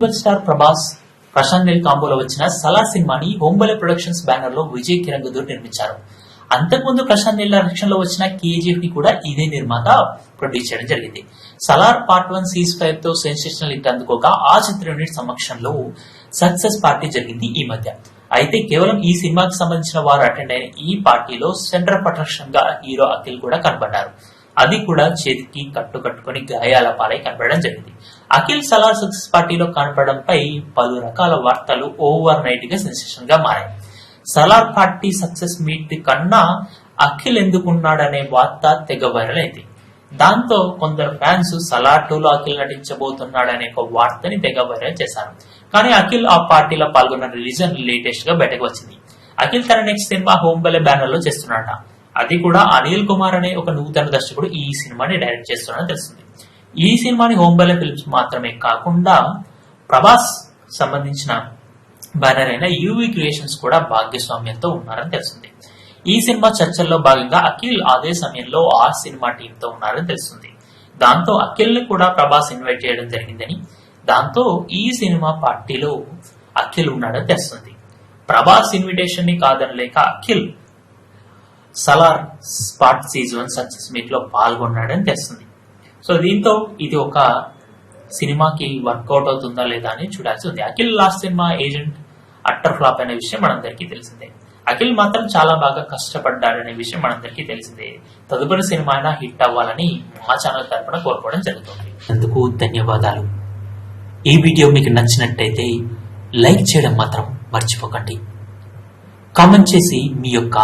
Super star Prabhas Prashanth Neel కాంబోలో వచ్చిన సలార్ సినిమాని హోంబలే ప్రొడక్షన్స్ బ్యానర్లో విజయ్ కిరణ్ గదూర్ నిర్మించారు. అంతకుముందు ప్రశాంత్ నీల్ డైరెక్షన్లో వచ్చిన కేజీఎఫ్ని కూడా ఇదే నిర్మాత ప్రొడ్యూస్ చేయడం జరిగింది. సలార్ పార్ట్ వన్ సీజ్ ఫైవ్తో సెన్సేషనల్ హిట్ అందుకోగా ఆ చిత్ర యూనిట్ సమక్షంలో సక్సెస్ పార్టీ జరిగింది ఈ మధ్య. అయితే కేవలం ఈ సినిమాకి సంబంధించిన వారు అటెండ్ అయిన ఈ పార్టీలో సెంటర్ అట్రాక్షన్గా హీరో అఖిల్ కూడా కనబడ్డారు. అది కూడా చేతికి కట్టు కట్టుకుని గాయాల పాలై కనపడడం జరిగింది. అఖిల్ సలార్ సక్సెస్ పార్టీలో కనపడంపై పలు రకాల వార్తలు ఓవర్ నైట్గా సెన్సేషన్గా మారాయి. సలార్ పార్టీ సక్సెస్ మీట్ కన్నా అఖిల్ ఎందుకున్నాడనే వార్త తెగ వైరల్ అయింది. దాంతో కొందరు ఫ్యాన్స్ సలార్ టూలో అఖిల్ నటించబోతున్నాడనే ఒక వార్తని తెగ వైరల్ చేశారు. కానీ అఖిల్ ఆ పార్టీలో పాల్గొన్న రిలీజన్ లేటెస్ట్గా బయటకు వచ్చింది. అఖిల్ తన నెక్స్ట్ సినిమా హోంబలే బ్యానర్లో చేస్తున్నాడట. అది కూడా అనిల్ కుమార్ అనే ఒక నూతన దర్శకుడు ఈ సినిమాని డైరెక్ట్ చేస్తున్నాడని తెలుస్తుంది. ఈ సినిమాని హోంబలే ఫిల్మ్స్ మాత్రమే కాకుండా ప్రభాస్ సంబంధించిన బ్యానర్ అయిన యూవి క్రియేషన్స్ కూడా భాగ్యస్వామ్యంతో ఉన్నారని తెలిసింది ఈ సినిమా చర్చల్లో భాగంగా అఖిల్ అదే సమయంలో ఆ సినిమా టీమ్తో ఉన్నారని తెలుస్తుంది. దాంతో అఖిల్ని కూడా ప్రభాస్ ఇన్వైట్ చేయడం జరిగిందని దాంతో ఈ సినిమా పార్టీలో అఖిల్ ఉన్నాడని తెలుస్తుంది. ప్రభాస్ ఇన్విటేషన్ని కాదనలేక అఖిల్ సలార్ స్పాట్ సీజన్ సక్సెస్ మీట్లో పాల్గొన్నాడని తెలుస్తుంది. సో దీంతో ఇది ఒక సినిమాకి వర్కౌట్ అవుతుందా లేదా అని చూడాల్సి ఉంది. Akhil last cinema agent utter flop అనే విషయం మనందరికీ తెలిసిందే. అఖిల్ మాత్రం చాలా బాగా కష్టపడ్డాడనే విషయం మనందరికీ తెలిసిందే. తదుపరి సినిమా అయినా హిట్ అవ్వాలని మా ఛానల్ తరపున కోరుకోవడం జరుగుతుంది. అందుకు ధన్యవాదాలు. ఈ వీడియో మీకు నచ్చినట్టయితే లైక్ చేయడం మాత్రం మర్చిపోకండి. కామెంట్ చేసి మీ యొక్క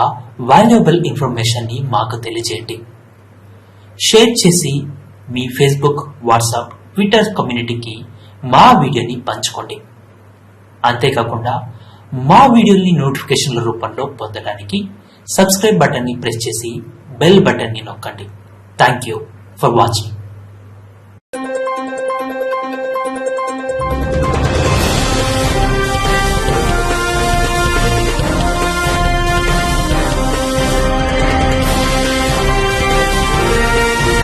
వాల్యుబుల్ ఇన్ఫర్మేషన్ని మాకు తెలియజేయండి. షేర్ చేసి మీ ఫేస్బుక్ వాట్సాప్ ట్విట్టర్ కమ్యూనిటీకి మా వీడియోని పంచుకోండి. అంతేకాకుండా మా వీడియోని నోటిఫికేషన్ల రూపంలో పొందడానికి సబ్స్క్రైబ్ బటన్ని ప్రెస్ చేసి బెల్ బటన్ని నొక్కండి. Thank you for watching